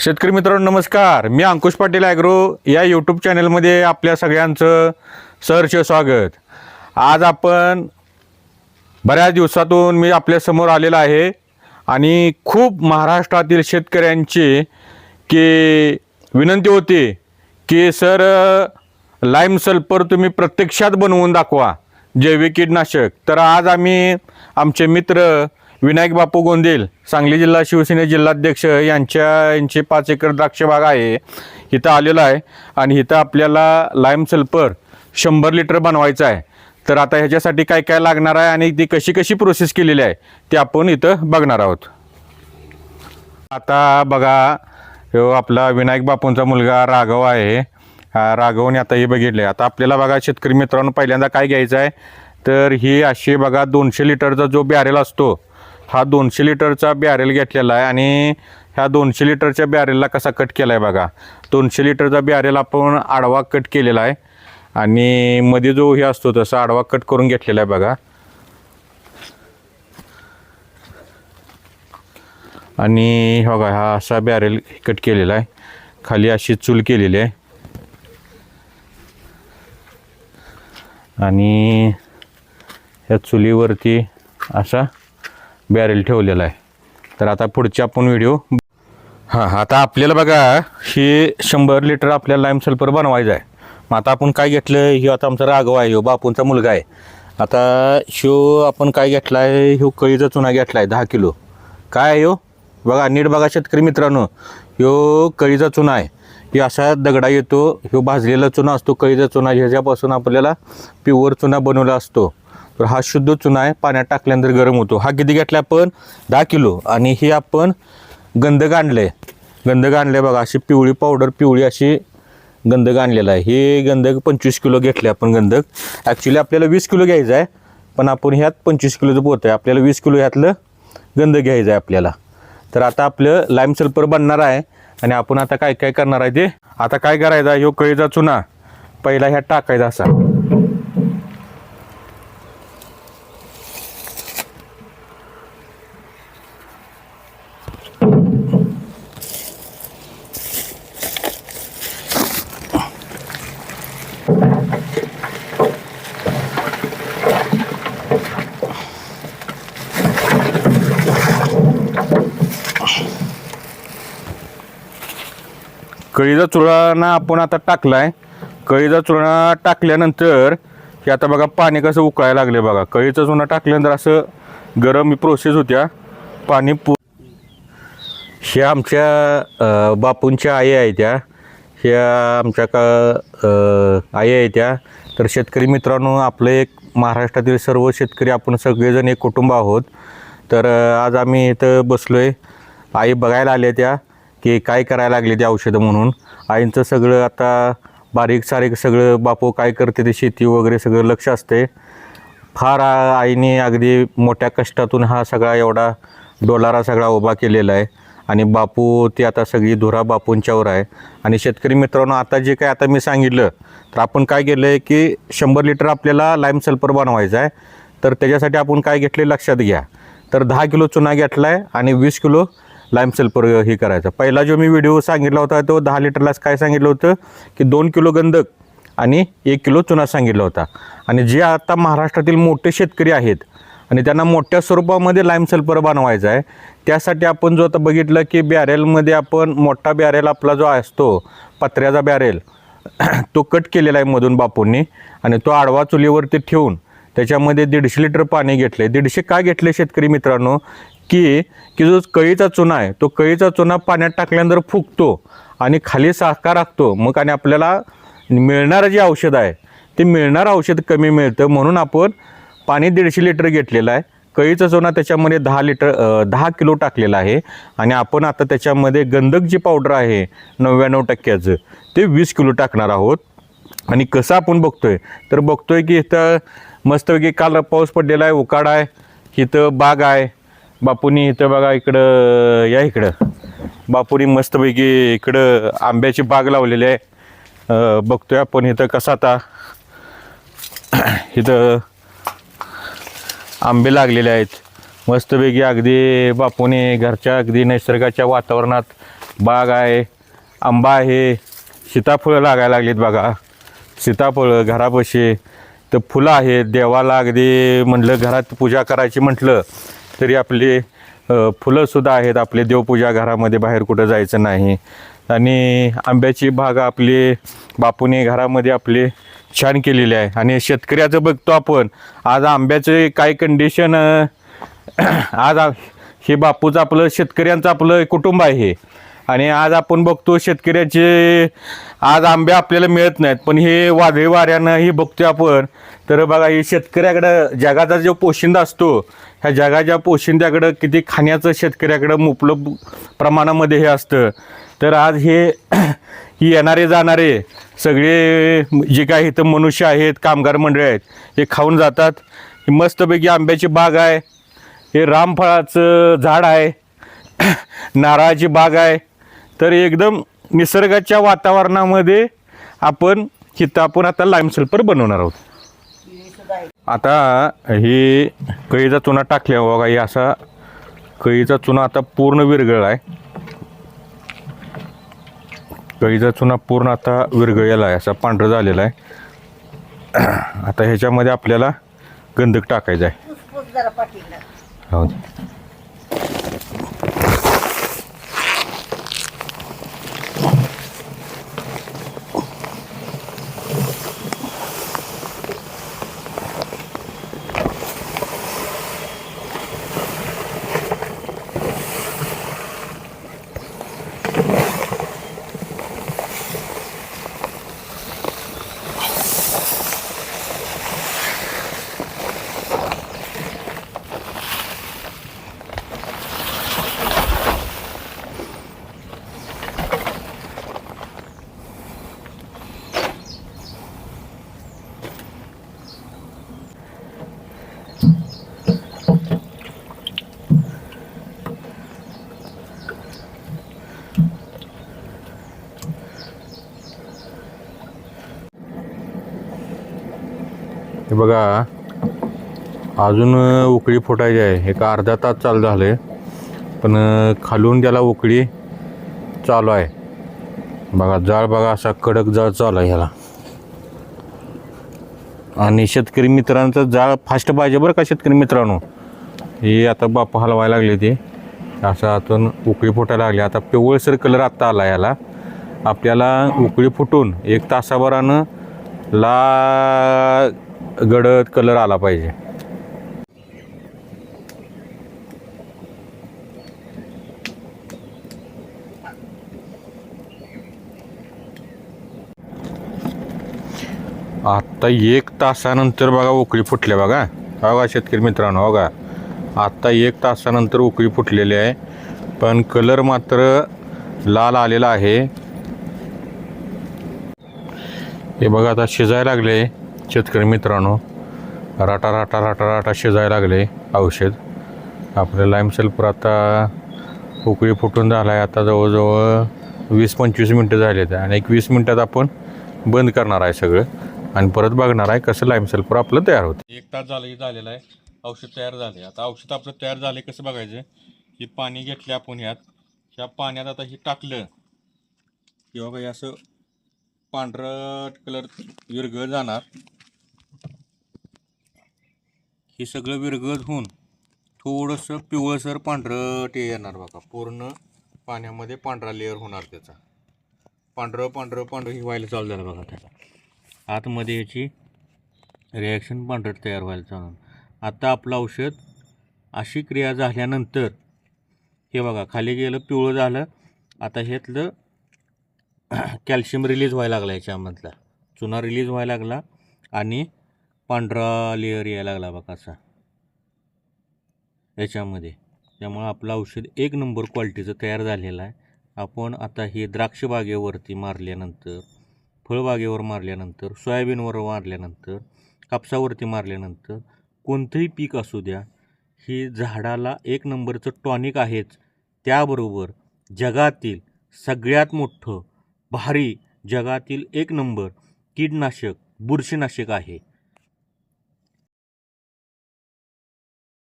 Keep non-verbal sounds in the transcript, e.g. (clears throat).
शेतकरी मित्रांनो नमस्कार. मी अंकुश पाटील ॲग्रो या यूट्यूब चॅनलमध्ये आपल्या सगळ्यांचं सहर्ष स्वागत. आज आपण बऱ्याच दिवसातून मी आपल्यासमोर आलेलो आहे आणि खूप महाराष्ट्रातील शेतकऱ्यांची की विनंती होती की सर लाईम सल्फर तुम्ही प्रत्यक्षात बनवून दाखवा जैविक कीटनाशक. तर आज आम्ही आमचे मित्र विनायक बापू गोंदेल सांगली जिल्हा शिवसेने जिल्हाध्यक्ष यांच्या यांची पाच एकर द्राक्ष बाग आहे. इथं आलेलं आहे आणि इथं आपल्याला लाईम सल्फर शंभर लिटर बनवायचं आहे. तर आता ह्याच्यासाठी काय काय लागणार आहे आणि ती कशी कशी प्रोसेस केलेली आहे ते आपण इथं बघणार आहोत. आता बघा आपला विनायक बापूंचा मुलगा राघव आहे. हा राघवने आता हे बघितले आता आपल्याला बघा शेतकरी मित्रांनो पहिल्यांदा काय घ्यायचं आहे तर ही अशी बघा दोनशे लिटरचा जो बॅरेल असतो हा दोनशे लिटरचा बॅरेल घेतलेला आहे आणि ह्या दोनशे लिटरच्या बॅरेलला कसा कट केला आहे बघा. दोनशे लिटरचा बॅरेल आपण आडवा कट केलेला आहे आणि मध्ये जो हे असतो तसा आडवा कट करून घेतलेला आहे बघा. आणि हो बघा हा असा बॅरेल कट केलेला आहे. खाली अशी चूल केलेली आहे. आणि ह्या चुलीवरती असा बॅरेल ठेवलेला आहे. तर आता पुढचे आपण व्हिडिओ हां आता आपल्याला बघा हे शंभर लिटर आपल्याला लाईम सल्फर बनवायचं आहे. मग आता आपण काय घेतलं हे आता आमचा राघव आहे ह्यो बापूंचा मुलगा आहे. आता शो आपण काय घेतला आहे ह्यो कळीचा चुना घेतला आहे दहा किलो. काय आहे ह्यो? बघा नीट बघा शेतकरी मित्रांनो. ह्यो कळीचा चुना आहे. हे असा दगडा येतो ह्यो भाजलेला चुना असतो कळीचा चुना. ह्याच्यापासून आपल्याला प्युअर चुना बनवला असतो. तर हा शुद्ध चुना आहे पाण्यात टाकल्यानंतर गरम होतो. हा किती घेतला आपण? दहा किलो. आणि हे आपण गंधक आणलं आहे गंधक आणलं आहे बघा अशी पिवळी पावडर पिवळी अशी गंधक आणलेला आहे. हे गंधक पंचवीस किलो घेतले आपण गंधक. ॲक्च्युली आपल्याला वीस किलो घ्यायचं आहे पण आपण ह्यात पंचवीस किलोचं पोत आहे. आपल्याला वीस किलो ह्यातलं गंधक घ्यायचं आहे आपल्याला. तर आता आपलं लाईम सल्फर बनणार आहे आणि आपण आता काय काय करणार आहे ते? आता काय करायचं आहे? ह्यो कळीचा चुना. पहिला ह्यात टाकायचा असा. कळीचा चुळाना आपण आता टाकलाय. कळीचा चुना टाकल्यानंतर हे आता बघा पाणी कसं उकळायला लागले बघा. कळीचा चुना टाकल्यानंतर असं गरम प्रोसेस होत्या. पाणी पु ह्या आमच्या बापूंच्या आई आहे त्या. ह्या आमच्या का आई आहे त्या. तर शेतकरी मित्रांनो आपलं एक महाराष्ट्रातील सर्व शेतकरी आपण सगळेजण एक कुटुंब आहोत. तर आज आम्ही इथं बसलो आहे आई बघायला आल्या त्या. की काय करायला लागले ते औषधं म्हणून. आईंचं सगळं आता बारीक सारीक सगळं बापू काय करते ते शेती वगैरे सगळं लक्ष असते. फार आईने अगदी मोठ्या कष्टातून हा सगळा एवढा डोलारा सगळा उभा केलेला आहे. आणि बापू ती आता सगळी धुरा बापूंच्यावर आहे. आणि शेतकरी मित्रांनो आता जे काय आता मी सांगितलं तर आपण काय केलं आहे की शंभर लिटर आपल्याला लाईम सल्फर बनवायचा आहे. तर त्याच्यासाठी आपण काय घेतले लक्षात घ्या. तर दहा किलो चुना घेतला आहे आणि वीस किलो लाईम सल्फर हे करायचं. पहिला जो मी व्हिडिओ सांगितला होता तो दहा लिटरलाच काय सांगितलं होतं? की दोन किलो गंधक आणि एक किलो चुना सांगितला होता. आणि जे आता महाराष्ट्रातील मोठे शेतकरी आहेत आणि त्यांना मोठ्या स्वरूपामध्ये लाईम सल्फर बनवायचा आहे त्यासाठी आपण जो आता बघितलं की बॅरेलमध्ये आपण मोठा बॅरेल आपला जो असतो पत्र्याचा बॅरेल (clears throat) तो कट केलेला आहे मधून बापूंनी आणि तो आडवा चुलीवरती ठेवून त्याच्यामध्ये दीडशे लिटर पाणी घेतले दीडशे का घेतले शेतकरी मित्रांनो? की की जो कळीचा चुना आहे तो कळीचा चुना पाण्यात टाकल्यानंतर फुगतो आणि खाली साखर राखतो. मग आणि आपल्याला मिळणारं जे औषध आहे ते मिळणारं औषध कमी मिळतं म्हणून आपण पाणी दीडशे लिटर घेतलेलं आहे. कळीचा चुना त्याच्यामध्ये दहा लिटर दहा किलो टाकलेला आहे. आणि आपण आता त्याच्यामध्ये गंधक जी पावडर आहे नव्याण्णव टक्क्याचं ते वीस किलो टाकणार आहोत. आणि कसं आपण बघतोय तर बघतोय की इथं मस्तपैकी काल पाऊस पडलेला आहे उकाडा आहे इथं बाग आहे. बापूनी इथं बघा इकडं या इकडं. बापूनी मस्तपैकी इकडं आंब्याची बाग लावलेली आहे. बघतोय आपण इथं कसा आता. इथं आंबे लागलेले आहेत. मस्तपैकी अगदी बापूने घरच्या अगदी नैसर्गाच्या वातावरणात बाग आहे आंबा आहे सीताफळं लागायला लागलीत बघा. सीताफळं घरापाशी तर फुलं आहेत देवाला अगदी म्हटलं घरात पूजा करायची म्हटलं. तरी आपली फुलंसुद्धा आहेत. आपले देवपूजा घरामध्ये बाहेर कुठं जायचं नाही. आणि आंब्याची बाग आपली बापूने घरामध्ये आपली छान केलेली आहे. आणि शेतकऱ्याचं बघतो आपण आज आंब्याचे काय कंडिशन (clears throat) आज हे बापूचं आपलं शेतकऱ्यांचं आपलं कुटुंब आहे. आणि आज आपण बघतो शेतकऱ्याचे आज आंबे आपल्याला मिळत नाहीत पण हे वादळी वाऱ्यानं ही बघतोय आपण. तर बघा हे शेतकऱ्याकडं जगाचा जो पोशिंदा असतो ह्या जगाच्या पोशिंद्याकडं किती खाण्याचं शेतकऱ्याकडं उपलब्ध प्रमाणामध्ये हे असतं. तर आज हे ही (clears throat) येणारे जाणारे सगळे जे काही इथं मनुष्य आहेत कामगार मंडळी आहेत हे खाऊन जातात. ही मस्तपैकी आंब्याची बाग आहे. हे रामफळाचं झाड आहे. (clears throat) नारळाची बाग आहे. तर एकदम निसर्गाच्या वातावरणामध्ये आपण हिथं आपण आता लाईम सल्फर बनवणार आहोत. आता ही कळीचा चुना टाकल्या बघा हे असा कळीचा चुना आता पूर्ण विरघळला आहे. कळीचा चुना पूर्ण आता विरघळलेला आहे असा पांढरं झालेला आहे. आता ह्याच्यामध्ये आपल्याला गंधक टाकायचा आहे. हो. बघा अजून उकळी फुटायची आहे. एक अर्धा तास चालू झालं. आहे पण खालून त्याला उकळी चालू आहे. बघा जाळ बघा असा कडक जाळ चालू आहे ह्याला. आणि शेतकरी मित्रांचं जाळ फास्ट पाहिजे बरं का शेतकरी मित्रांनो? हे आता बाप हलवायला लागले ते. असं आतून उकळी फुटायला लागली. आता पिवळसर कलर आत्ता आला याला आपल्याला उकळी फुटून एक तासाभरानं ला गडद कलर आला पाहिजे. आत्ता एक तासानंतर बघा उकळी फुटल्या बघा. बघा शेतकरी मित्रांनो बघा. आत्ता एक तासानंतर उकळी फुटलेली आहे. पण कलर मात्र लाल आलेला आहे. हे बघा आता शिजायला लागले. शेतकरी मित्रांनो राटा राटा राटा राटा शिजायला लागले औषध. आपलं लाईम सल्फर आता उकळी फुटून झाला आहे आता जवळजवळ वीस पंचवीस मिनटं झाले आहेत आणि एक वीस मिनटात आपण बंद करणार आहे सगळं आणि परत बघणार आहे कसं लाईम सल्फर आपलं तयार होतं. एक तास झालं झालेलं आहे. औषध तयार झाले. आता औषध आपलं तयार झाले कसं बघायचं? हे पाणी घेतलं आपण ह्यात. ह्या पाण्यात आता हे टाकलं किंवा काही असं पांढरट कलर विरघळ जाणार. हे सगळं विरगत होऊन थोडंसं पिवळसर पांढरं ते येणार बघा. पूर्ण पाण्यामध्ये पांढरा लेअर होणार त्याचा. पांढरं पांढरं पांढरं हे व्हायला चालू झालं बघा त्याचा. आतमध्ये याची रिॲक्शन पांढरट तयार व्हायला चालू आता आपलं औषध अशी क्रिया झाल्यानंतर हे बघा खाली गेलं पिवळं झालं. आता ह्यातलं (clears throat) कॅल्शियम रिलीज व्हायला लागला याच्यामधला. चुना रिलीज व्हायला लागला आणि पांढरा लेअर यायला लागला बघा असा. याच्यामध्ये. त्यामुळं आपलं औषध एक नंबर क्वालिटीचं तयार झालेलं आहे. आपण आता हे द्राक्षबागेवरती मारल्यानंतर फळबागेवर मारल्यानंतर सोयाबीनवर मारल्यानंतर कापसावरती मारल्यानंतर कोणतंही पीक असू द्या हे झाडाला एक नंबरचं टॉनिक आहेच. त्याबरोबर जगातील सगळ्यात मोठं भारी जगातील एक नंबर कीडनाशक बुरशीनाशक आहे.